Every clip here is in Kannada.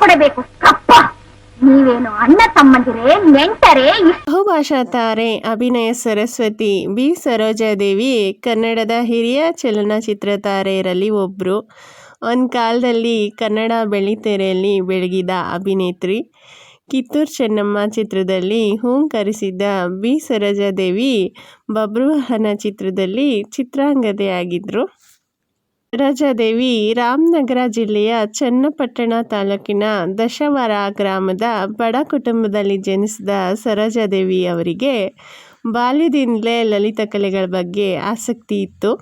ಕೊಡಬೇಕು. ಕಪ್ಪ ನೀವೇನು ಅಣ್ಣ ತಮ್ಮಂದಿರೇ, ನೆಂಟರೇ ಬಹುಭಾಷಾ ತಾರೆ ಅಭಿನಯ ಸರಸ್ವತಿ ಬಿ. ಸರೋಜಾದೇವಿ, ಕನ್ನಡದ ಹಿರಿಯ ಚಲನಚಿತ್ರ ತಾರೆಯರಲ್ಲಿ ಒಬ್ರು. ಒಂದು ಕಾಲದಲ್ಲಿ ಕನ್ನಡ ಬೆಳಿತೆರೆಯಲ್ಲಿ ಬೆಳಗಿದ ಅಭಿನೇತ್ರಿ. ಕಿತ್ತೂರು ಚೆನ್ನಮ್ಮ ಚಿತ್ರದಲ್ಲಿ ಹೂಂಕರಿಸಿದ್ದ ಬಿ. ಸರೋಜಾದೇವಿ ಬಬ್ರುವಾಹನ ಚಿತ್ರದಲ್ಲಿ ಚಿತ್ರಾಂಗದೆಯಾಗಿದ್ದರು ರಾಜಾದೇವಿ ರಾಮನಗರ ಜಿಲ್ಲೆಯ ಚನ್ನಪಟ್ಟಣ ತಾಲೂಕಿನ ದಶವರ ಗ್ರಾಮದ ಬಡ ಕುಟುಂಬದಲ್ಲಿ ಜನಿಸಿದ ಸರೋಜಾದೇವಿ ಅವರಿಗೆ ಬಾಲ್ಯದಿಂದಲೇ ಲಲಿತ ಕಲೆಗಳ ಬಗ್ಗೆ ಆಸಕ್ತಿ ಇತ್ತು.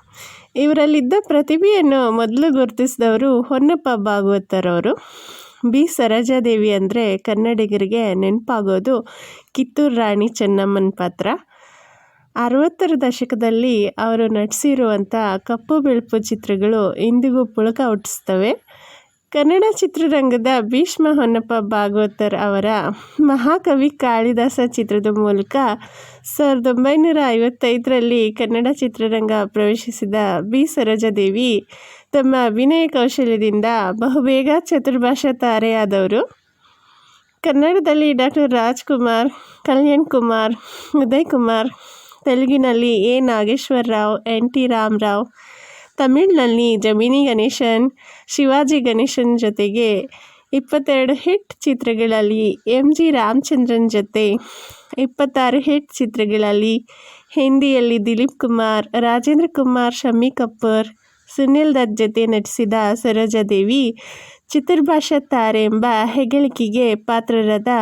ಇವರಲ್ಲಿದ್ದ ಪ್ರತಿಭೆಯನ್ನು ಮೊದಲು ಗುರುತಿಸಿದವರು ಹೊನ್ನಪ್ಪ ಭಾಗವತರವರು. ಬಿ. ಸರೋಜಾದೇವಿ ಅಂದರೆ ಕನ್ನಡಿಗರಿಗೆ ನೆನಪಾಗೋದು ಕಿತ್ತೂರು ರಾಣಿ ಚೆನ್ನಮ್ಮನ ಪಾತ್ರ. ಅರವತ್ತರ ದಶಕದಲ್ಲಿ ಅವರು ನಟಿಸಿರುವಂಥ ಕಪ್ಪು ಬಿಳುಪು ಚಿತ್ರಗಳು ಇಂದಿಗೂ ಪುಳಕ ಹುಟ್ಟಿಸ್ತವೆ. ಕನ್ನಡ ಚಿತ್ರರಂಗದ ಭೀಷ್ಮ ಹೊನ್ನಪ್ಪ ಭಾಗವತರ್ ಅವರ ಮಹಾಕವಿ ಕಾಳಿದಾಸ ಚಿತ್ರದ ಮೂಲಕ ಸಾವಿರದ ಒಂಬೈನೂರ ಐವತ್ತೈದರಲ್ಲಿ ಕನ್ನಡ ಚಿತ್ರರಂಗ ಪ್ರವೇಶಿಸಿದ ಬಿ. ಸರೋಜಾದೇವಿ ತಮ್ಮ ಅಭಿನಯ ಕೌಶಲ್ಯದಿಂದ ಬಹುಬೇಗ ಚತುರ್ಭಾಷಾ ತಾರೆಯಾದವರು. ಕನ್ನಡದಲ್ಲಿ ಡಾಕ್ಟರ್ ರಾಜ್ಕುಮಾರ್ ಕಲ್ಯಾಣ್ ಕುಮಾರ್ ಉದಯ್ ಕುಮಾರ್ ತೆಲುಗಿನಲ್ಲಿ A. Nageswara Rao N. T. Rama Rao, ತಮಿಳಿನಲ್ಲಿ Gemini Ganesan, Shivaji Ganesan ಜೊತೆಗೆ ಇಪ್ಪತ್ತೆರಡು ಹಿಟ್ ಚಿತ್ರಗಳಲ್ಲಿ ಎಂ. ಜಿ. ರಾಮಚಂದ್ರನ್ ಜೊತೆ, ಇಪ್ಪತ್ತಾರು ಹಿಟ್ ಚಿತ್ರಗಳಲ್ಲಿ ಹಿಂದಿಯಲ್ಲಿ ದಿಲೀಪ್ ಕುಮಾರ್, ರಾಜೇಂದ್ರ ಕುಮಾರ್ ಶಮ್ಮಿ ಕಪೂರ್, ಸುನಿಲ್ ದತ್ ಜೊತೆ ನಟಿಸಿದ ಸರೋಜಾದೇವಿ, ಚಿತ್ರಭಾಷಾ ತಾರೆ ಎಂಬ ಹೆಗಳಿಕೆಗೆ ಪಾತ್ರರಾದ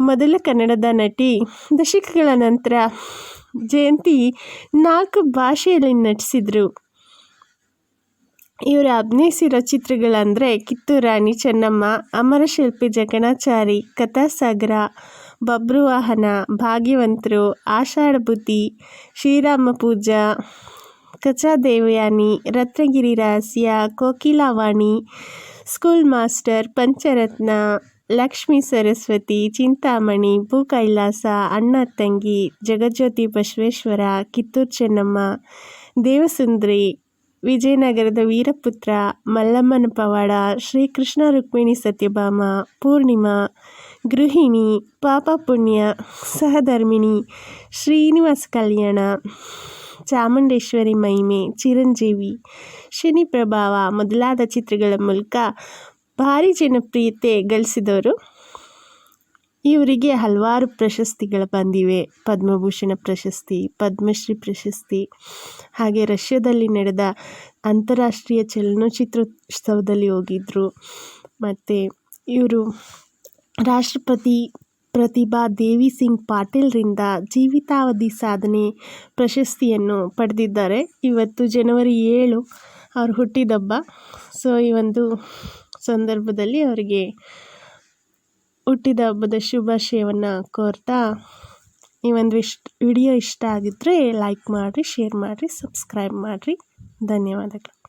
ಮೊದಲ ಕನ್ನಡದ ನಟಿ ದಶಕಗಳ ನಂತರ ಜಯಂತಿ ನಾಲ್ಕು ಭಾಷೆಯಲ್ಲಿ ನಟಿಸಿದರು. ಇವರು ಅಭಿನಯಿಸಿರೋ ಚಿತ್ರಗಳಂದರೆ ಕಿತ್ತೂರು ರಾಣಿ ಚೆನ್ನಮ್ಮ, ಅಮರಶಿಲ್ಪಿ ಜಕಣಾಚಾರಿ ಕಥಾಸಾಗರ ಬಬ್ರುವಾಹನ ಭಾಗ್ಯವಂತರು, ಆಷಾಢ ಬುದ್ಧಿ, ಶ್ರೀರಾಮ ಪೂಜಾ, ಕಚಾ ದೇವಯಾನಿ, ರತ್ನಗಿರಿ ರಹಸ್ಯ, ಕೋಕಿಲಾವಾಣಿ, ಸ್ಕೂಲ್ ಮಾಸ್ಟರ್, ಪಂಚರತ್ನ ಲಕ್ಷ್ಮೀ ಸರಸ್ವತಿ, ಚಿಂತಾಮಣಿ ಭೂ ಕೈಲಾಸ ಅಣ್ಣ ತಂಗಿ, ಜಗಜ್ಯೋತಿ ಬಸವೇಶ್ವರ, ಕಿತ್ತೂರು ಚೆನ್ನಮ್ಮ, ದೇವಸುಂದ್ರಿ, ವಿಜಯನಗರದ ವೀರಪುತ್ರ, ಮಲ್ಲಮ್ಮನ ಪವಾಡ, ಶ್ರೀಕೃಷ್ಣ ರುಕ್ಮಿಣಿ ಸತ್ಯಭಾಮ, ಪೂರ್ಣಿಮಾ, ಗೃಹಿಣಿ, ಪಾಪ ಪುಣ್ಯ, ಸಹಧರ್ಮಿಣಿ, ಶ್ರೀನಿವಾಸ ಕಲ್ಯಾಣ, ಚಾಮುಂಡೇಶ್ವರಿ ಮಹಿಮೆ, ಚಿರಂಜೀವಿ ಶನಿ ಪ್ರಭಾವ ಮೊದಲಾದ ಚಿತ್ರಗಳ ಮೂಲಕ ಭಾರಿ ಜನಪ್ರಿಯತೆ ಗಳಿಸಿದವರು ಇವರಿಗೆ ಹಲವಾರು ಪ್ರಶಸ್ತಿಗಳು ಬಂದಿವೆ. ಪದ್ಮಭೂಷಣ ಪ್ರಶಸ್ತಿ, ಪದ್ಮಶ್ರೀ ಪ್ರಶಸ್ತಿ, ಹಾಗೆ ರಷ್ಯಾದಲ್ಲಿ ನಡೆದ ಅಂತಾರಾಷ್ಟ್ರೀಯ ಚಲನಚಿತ್ರೋತ್ಸವದಲ್ಲಿ ಹೋಗಿದ್ದರು ಮತ್ತು ಇವರು ರಾಷ್ಟ್ರಪತಿ ಪ್ರತಿಭಾ ದೇವಿ ಸಿಂಗ್ ಪಾಟೀಲ್ರಿಂದ ಜೀವಿತಾವಧಿ ಸಾಧನೆ ಪ್ರಶಸ್ತಿಯನ್ನು ಪಡೆದಿದ್ದಾರೆ. ಇವತ್ತು ಜನವರಿ ಏಳು, ಅವ್ರ ಹುಟ್ಟಿದಬ್ಬ ಸೊ ಈ ಒಂದು ಸಂದರ್ಭದಲ್ಲಿ ಅವರಿಗೆ ಹುಟ್ಟಿದ ಹಬ್ಬದ ಶುಭಾಶಯವನ್ನು ಕೋರ್ತಾ ಈ ಒಂದು ಇಷ್ಟ ವಿಡಿಯೋ ಇಷ್ಟ ಆಗಿದ್ದರೆ ಲೈಕ್ ಮಾಡಿರಿ, ಶೇರ್ ಮಾಡಿರಿ, ಸಬ್ಸ್ಕ್ರೈಬ್ ಮಾಡಿರಿ. ಧನ್ಯವಾದಗಳು.